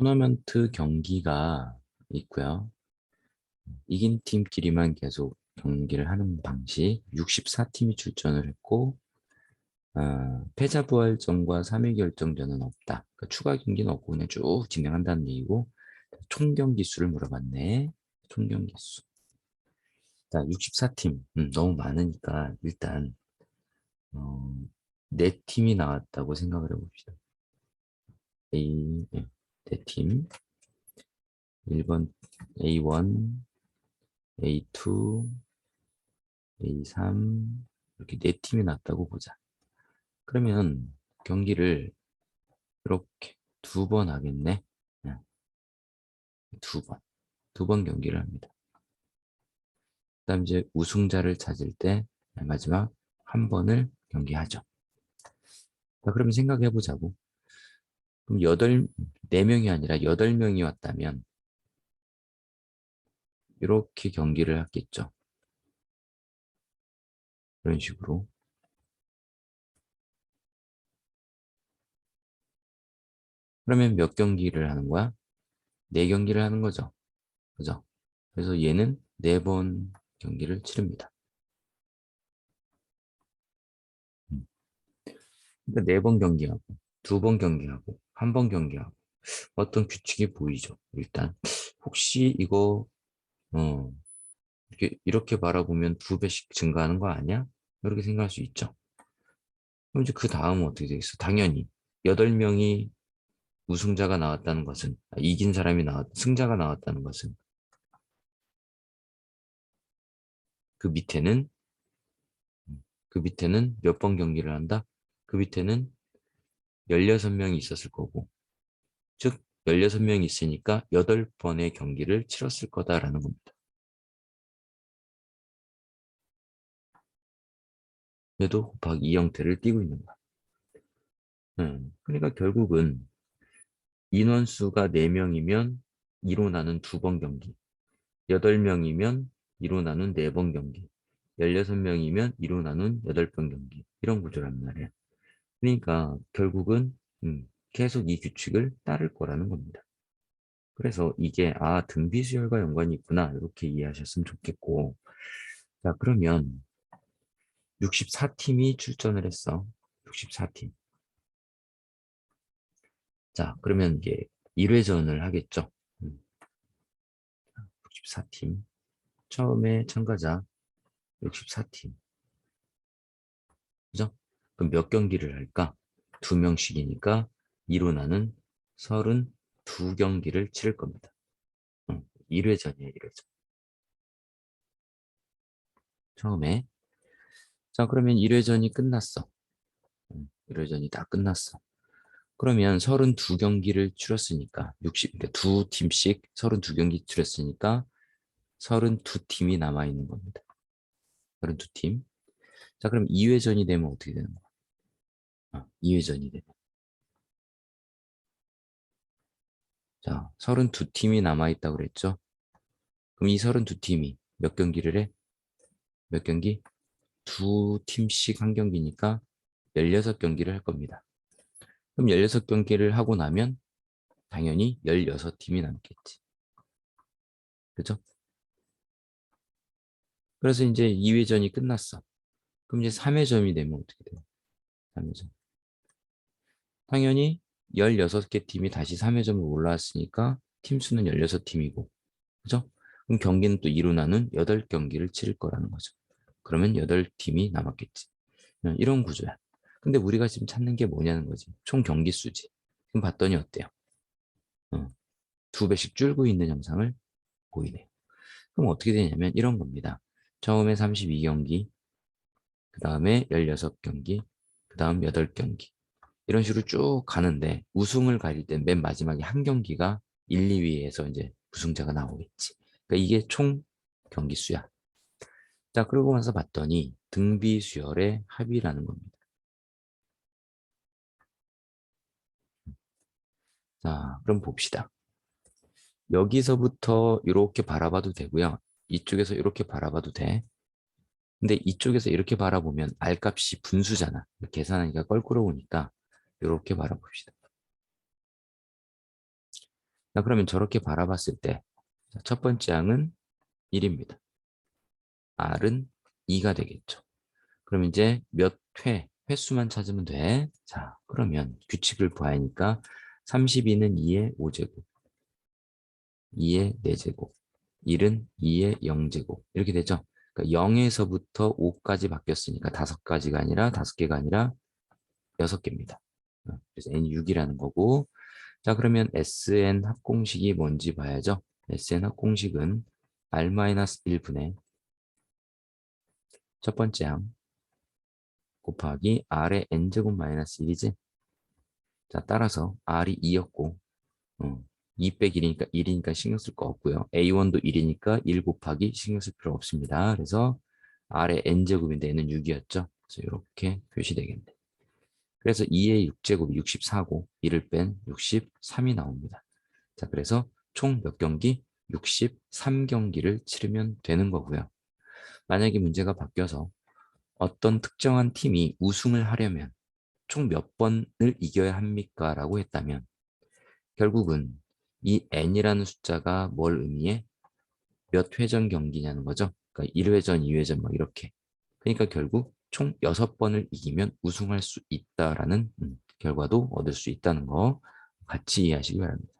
토너먼트 경기가 있고요. 이긴 팀끼리만 계속 경기를 하는 방식 64팀이 출전을 했고 어, 패자 부활전과 3위 결정전은 없다. 그러니까 추가 경기는 없고 그냥 쭉 진행한다는 얘기고 총 경기 수를 물어봤네. 총 경기 수. 자, 64팀 음, 너무 많으니까 일단 어, 4팀이 나왔다고 생각을 해봅시다. A 네, 4팀 1번 A1 A2 A3 이렇게 4팀이 났다고 보자. 그러면 경기를 이렇게 두 번 하겠네. 네. 두 번. 두 번 경기를 합니다. 그 다음 이제 우승자를 찾을 때 마지막 한 번을 경기하죠. 자, 그러면 생각해 보자고. 그럼 여덟, 네 명이 아니라 여덟 명이 왔다면 이렇게 경기를 하겠죠. 이런 식으로. 그러면 몇 경기를 하는 거야? 네 경기를 하는 거죠. 그죠? 그래서 얘는 네 번 경기를 치릅니다. 음. 그러니까 네 번 경기하고, 두 번 경기하고, 한 번 경기하고, 어떤 규칙이 보이죠. 일단, 혹시 이거, 어, 이렇게, 이렇게 바라보면 두 배씩 증가하는 거 아니야? 이렇게 생각할 수 있죠. 그럼 이제 그 다음은 어떻게 되겠어? 당연히, 여덟 명이 우승자가 나왔다는 것은 아, 이긴 사람이 나왔 승자가 나왔다는 것은 그 밑에는 그 밑에는 몇 번 경기를 한다? 그 밑에는 16명이 있었을 거고 즉 16명이 있으니까 8번의 경기를 치렀을 거다라는 겁니다. 얘도 곱하기 이 형태를 띄고 있는 거야. 음, 그러니까 결국은 인원수가 4명이면 2로 나눈 두번 경기 8명이면 2로 나눈 네번 경기 16명이면 2로 나눈 8번 경기 이런 구조란 말이에요. 그러니까 결국은 음, 계속 이 규칙을 따를 거라는 겁니다. 그래서 이게 아 등비수열과 연관이 있구나 이렇게 이해하셨으면 좋겠고 자 그러면 64팀이 출전을 했어. 64팀. 자, 그러면 이제 1회전을 하겠죠. 64팀. 음. 처음에 참가자 64팀. 그죠? 그럼 몇 경기를 할까? 두 명씩이니까 2로 나는 32경기를 치를 겁니다. 1회전이에요, 1회전. 처음에. 자, 그러면 1회전이 끝났어. 1회전이 다 끝났어. 그러면 32경기를 치렀으니까 60, 그러니까 두 팀씩 32경기 치렀으니까 32팀이 남아있는 겁니다. 32팀. 자, 그럼 2회전이 되면 어떻게 되는 거야? 아, 2회전이 되면. 자, 32팀이 남아있다고 그랬죠? 그럼 이 32팀이 몇 경기를 해? 몇 경기? 두 팀씩 한 경기니까 16경기를 할 겁니다. 그럼 16경기를 하고 나면 당연히 16팀이 남겠지. 그죠? 그래서 이제 2회전이 끝났어. 그럼 이제 3회전이 되면 어떻게 돼요? 3회전. 당연히 16개 팀이 다시 3회전으로 올라왔으니까 팀 수는 16팀이고. 그죠? 그럼 경기는 또 2로 나눈 8경기를 치를 거라는 거죠. 그러면 8팀이 남았겠지. 이런 구조야. 근데 우리가 지금 찾는 게 뭐냐는 거지. 총 경기 수지. 지금 봤더니 어때요? 어, 두 배씩 줄고 있는 형상을 보이네요. 그럼 어떻게 되냐면 이런 겁니다. 처음에 32경기, 그 다음에 16경기, 그 다음 8경기. 이런 식으로 쭉 가는데 우승을 가릴 때 맨 마지막에 한 경기가 1, 2위에서 이제 우승자가 나오겠지. 그러니까 이게 총 경기 수야. 자, 그러고 나서 봤더니 등비 수열의 합이라는 겁니다. 자, 그럼 봅시다. 여기서부터 이렇게 바라봐도 되고요. 이쪽에서 이렇게 바라봐도 돼. 근데 이쪽에서 이렇게 바라보면 R값이 분수잖아. 계산하기가 껄끄러우니까 이렇게 바라봅시다. 자, 그러면 저렇게 바라봤을 때 첫 번째 항은 1입니다. R은 2가 되겠죠. 그럼 이제 몇 회, 횟수만 찾으면 돼. 자, 그러면 규칙을 봐야니까 32는 2의 5제곱, 2의 4제곱, 1은 2의 0제곱 이렇게 되죠. 그러니까 0에서부터 5까지 바뀌었으니까 5가지가 아니라 5개가 아니라 6개입니다. 어, 그래서 n 6이라는 거고 자 그러면 SN 합공식이 뭔지 봐야죠. SN 합공식은 R-1분의 첫 번째 항 곱하기 R의 N제곱 마이너스 1이지. 자 따라서 R이 2였고 어, 2 빼기 1이니까 1이니까 신경 쓸 거 없고요. A1도 1이니까 1 곱하기 신경 쓸 필요 없습니다. 그래서 R의 N제곱인데 N은 6이었죠. 그래서 이렇게 표시되겠네. 그래서 2의 6제곱이 64고 1을 뺀 63이 나옵니다. 자, 그래서 총 몇 경기? 63경기를 치르면 되는 거고요. 만약에 문제가 바뀌어서 어떤 특정한 팀이 우승을 하려면 총 몇 번을 이겨야 합니까? 라고 했다면 결국은 이 n이라는 숫자가 뭘 의미해? 몇 회전 경기냐는 거죠. 그러니까 1회전, 2회전 막 이렇게. 그러니까 결국 총 6번을 이기면 우승할 수 있다라는 음, 결과도 얻을 수 있다는 거 같이 이해하시기 바랍니다.